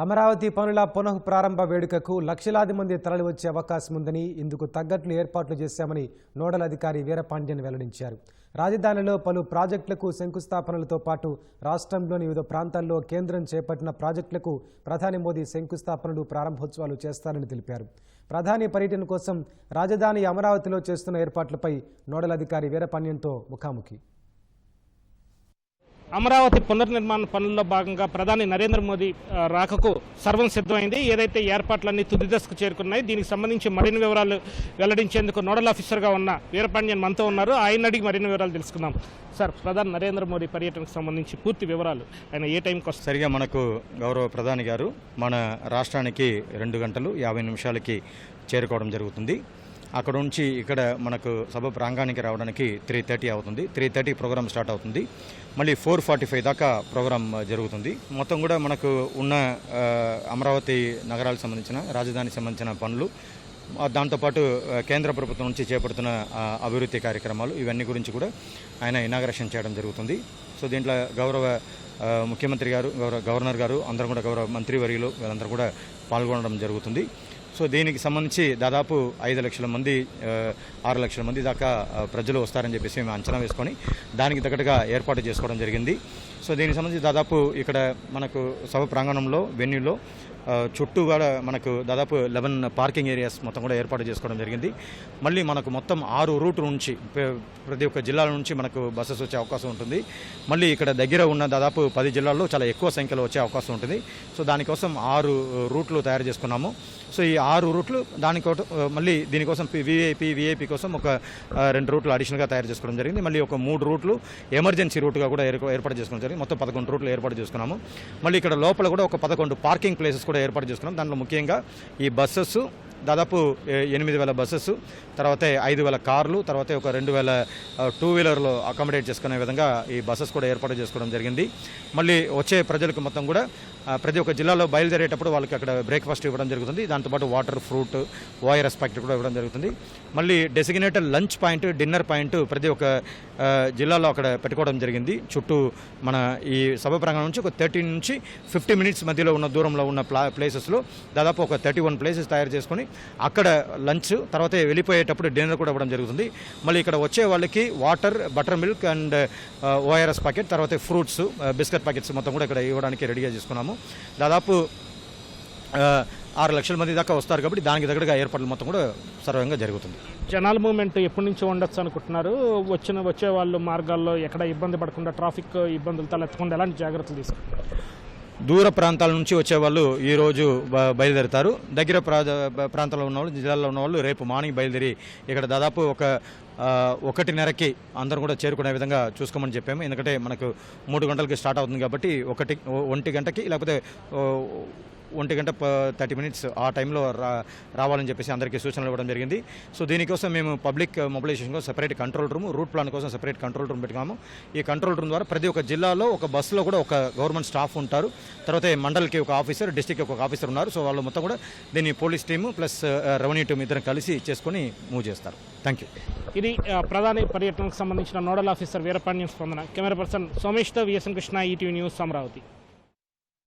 అమరావతి పనుల పునః ప్రారంభ వేడుకకు లక్షలాది మంది తరలివచ్చే అవకాశం ఉందని ఇందుకు తగ్గట్లు ఏర్పాట్లు చేశామని నోడల్ అధికారి వీరపాండ్యన్ వెల్లడించారు. రాజధానిలో పలు ప్రాజెక్టులకు శంకుస్థాపనలతో పాటు రాష్ట్రంలోని వివిధ ప్రాంతాల్లో కేంద్రం చేపట్టిన ప్రాజెక్టులకు ప్రధాని మోదీ శంకుస్థాపనలు ప్రారంభోత్సవాలు చేస్తారని తెలిపారు. ప్రధాని పర్యటన కోసం రాజధాని అమరావతిలో చేస్తున్న ఏర్పాట్లపై నోడల్ అధికారి వీరపాండ్యన్తో ముఖాముఖి. అమరావతి పునర్నిర్మాణ పనుల్లో భాగంగా ప్రధాని నరేంద్ర మోదీ రాకకు సర్వం సిద్ధమైంది. ఏదైతే ఏర్పాట్లన్నీ తుది దశకు చేరుకున్నాయి దీనికి సంబంధించి మరిన్ని వివరాలు వెల్లడించేందుకు నోడల్ ఆఫీసర్గా ఉన్న వీరపాండ్యన్ మనతో ఉన్నారు. ఆయన అడిగి మరిన్ని వివరాలు తెలుసుకుందాం. సార్ ప్రధాని నరేంద్ర మోదీ పర్యటనకు సంబంధించి పూర్తి వివరాలు. ఆయన ఏ టైంకి వస్తారు? సరిగా మనకు గౌరవ ప్రధాని గారు మన రాష్ట్రానికి రెండు గంటలు యాభై నిమిషాలకి చేరుకోవడం జరుగుతుంది. అక్కడ నుంచి ఇక్కడ మనకు సభ ప్రాంగానికి రావడానికి త్రీ థర్టీ అవుతుంది. త్రీ థర్టీ ప్రోగ్రామ్ స్టార్ట్ అవుతుంది. మళ్ళీ ఫోర్ ఫార్టీ ఫైవ్ దాకా ప్రోగ్రామ్ uh, జరుగుతుంది. మొత్తం కూడా మనకు ఉన్న uh, అమరావతి నగరాలకు సంబంధించిన రాజధానికి సంబంధించిన పనులు దాంతోపాటు uh, కేంద్ర ప్రభుత్వం నుంచి చేపడుతున్న అభివృద్ధి కార్యక్రమాలు ఇవన్నీ గురించి కూడా ఆయన ఇనాగరేషన్ చేయడం జరుగుతుంది. సో దీంట్లో గౌరవ ముఖ్యమంత్రి గారు గౌరవ గవర్నర్ గారు అందరూ కూడా గౌరవ మంత్రివర్యులు వీళ్ళందరూ కూడా పాల్గొనడం జరుగుతుంది. సో దీనికి సంబంధించి దాదాపు ఐదు లక్షల మంది ఆరు లక్షల మంది దాకా ప్రజలు వస్తారని చెప్పేసి మేము అంచనా వేసుకొని దానికి తగ్గట్టుగా ఏర్పాటు చేసుకోవడం జరిగింది. సో దీనికి సంబంధించి దాదాపు ఇక్కడ మనకు సభ ప్రాంగణంలో వెన్యూలో చుట్టూ కూడా మనకు దాదాపు లెవెన్ పార్కింగ్ ఏరియాస్ మొత్తం కూడా ఏర్పాటు చేసుకోవడం జరిగింది. మళ్ళీ మనకు మొత్తం ఆరు రూట్ నుంచి ప్ర- ప్రతి ఒక్క జిల్లాల నుంచి మనకు బస్సెస్ వచ్చే అవకాశం ఉంటుంది. మళ్ళీ ఇక్కడ దగ్గర ఉన్న దాదాపు పది జిల్లాల్లో చాలా ఎక్కువ సంఖ్యలో వచ్చే అవకాశం ఉంటుంది. సో దానికోసం ఆరు రూట్లు తయారు చేసుకున్నాము. సో ఈ ఆరు రూట్లు దానికోసం మళ్ళీ దీనికోసం విఐపి విఐపి కోసం ఒక రెండు రూట్లు అడిషనల్గా తయారు చేసుకోవడం జరిగింది. మళ్ళీ ఒక మూడు రూట్లు ఎమర్జెన్సీ రూట్గా కూడా ఏర్పాటు చేసుకోవడం జరిగింది. మొత్తం పదకొండు రూట్లు ఏర్పాటు చేసుకున్నాము. మళ్ళీ ఇక్కడ లోపల కూడా ఒక పదకొండు పార్కింగ్ ప్లేసెస్ కూడా ఏర్పాటు చేసుకున్నాం. దాంట్లో ముఖ్యంగా ఈ బస్సెస్ దాదాపు ఎనిమిది వేల బస్సెస్ తర్వాత ఐదు వేల కార్లు తర్వాత ఒక రెండు వేల టూ వీలర్లు అకామిడేట్ చేసుకునే విధంగా ఈ బస్సెస్ కూడా ఏర్పాటు చేసుకోవడం జరిగింది. మళ్ళీ వచ్చే ప్రజలకు మొత్తం కూడా ప్రతి ఒక్క జిల్లాలో బయలుదేరేటప్పుడు వాళ్ళకి అక్కడ బ్రేక్ఫాస్ట్ ఇవ్వడం జరుగుతుంది. దాంతోపాటు వాటర్ ఫ్రూట్ ఓఆర్ఎస్ ప్యాకెట్ కూడా ఇవ్వడం జరుగుతుంది. మళ్ళీ designated lunch point dinner point ప్రతి ఒక్క జిల్లాలో అక్కడ పెట్టుకోవడం జరిగింది. చుట్టూ మన ఈ సభ ప్రాంగణం నుంచి ఒక థర్టీ నుంచి ఫిఫ్టీ మినిట్స్ మధ్యలో ఉన్న దూరంలో ఉన్న ప్లా ప్లేసెస్లో దాదాపు ఒక థర్టీ వన్ ప్లేసెస్ తయారు చేసుకొని అక్కడ లంచ్ తర్వాత వెళ్ళిపోయేటప్పుడు డిన్నర్ కూడా ఇవ్వడం జరుగుతుంది. మళ్ళీ ఇక్కడ వచ్చే వాళ్ళకి water butter milk and ORS packet తర్వాత ఫ్రూట్స్ బిస్కెట్ ప్యాకెట్స్ మొత్తం కూడా ఇక్కడ ఇవ్వడానికి రెడీగా చేసుకున్నాము. దాదాపు ఆరు లక్షల మంది దాకా వస్తారు కాబట్టి దానికి దగ్గరగా ఏర్పాట్లు మొత్తం కూడా సర్వంగా జరుగుతుంది. జనాల మూవ్మెంట్ ఎప్పటి నుంచి ఉండొచ్చు అనుకుంటున్నారు. వచ్చిన వచ్చే వాళ్ళు మార్గాల్లో ఎక్కడ ఇబ్బంది పడకుండా ట్రాఫిక్ ఇబ్బందులు తలెత్తకుండా ఎలాంటి జాగ్రత్తలు తీసుకుంటారు? దూర ప్రాంతాల నుంచి వచ్చేవాళ్ళు ఈ రోజు బ- బయలుదేరుతారు. దగ్గర ప్రా ప్రాంతాల్లో ఉన్న వాళ్ళు జిల్లాలో ఉన్న వాళ్ళు రేపు మార్నింగ్ బయలుదేరి ఇక్కడ దాదాపు ఒక ఒకటిన్నరకి అందరం కూడా చేరుకునే విధంగా చూసుకోమని చెప్పాము. ఎందుకంటే మనకు మూడు గంటలకి స్టార్ట్ అవుతుంది కాబట్టి ఒకటి ఒంటి గంటకి లేకపోతే ఒంటి గంట థర్టీ మినిట్స్ ఆ టైంలో రా రావాలని చెప్పేసి అందరికీ సూచనలు ఇవ్వడం జరిగింది. సో దీనికోసం మేము పబ్లిక్ మొబిలైజేషన్ కోసం separate control room route plan కోసం సెపరేట్ కంట్రోల్ రూమ్ పెట్టుకున్నాము. ఈ కంట్రోల్ రూమ్ ద్వారా ప్రతి ఒక్క జిల్లాలో ఒక బస్సులో కూడా ఒక గవర్నమెంట్ స్టాఫ్ ఉంటారు. తర్వాత మండల్కి ఒక ఆఫీసర్ డిస్టిక్కి ఒక ఆఫీసర్ ఉన్నారు. సో వాళ్ళు మొత్తం కూడా దీన్ని police team plus revenue team ఇద్దరం కలిసి చేసుకొని మూవ్ చేస్తారు. Thank you. ఇది ఇది ప్రధాని పర్యటనకు సంబంధించిన నోడల్ ఆఫీసర్ వీరపాండ్యం స్పందన. Camera person సోమేష్తో VSN Krishna ETV news Amaravati.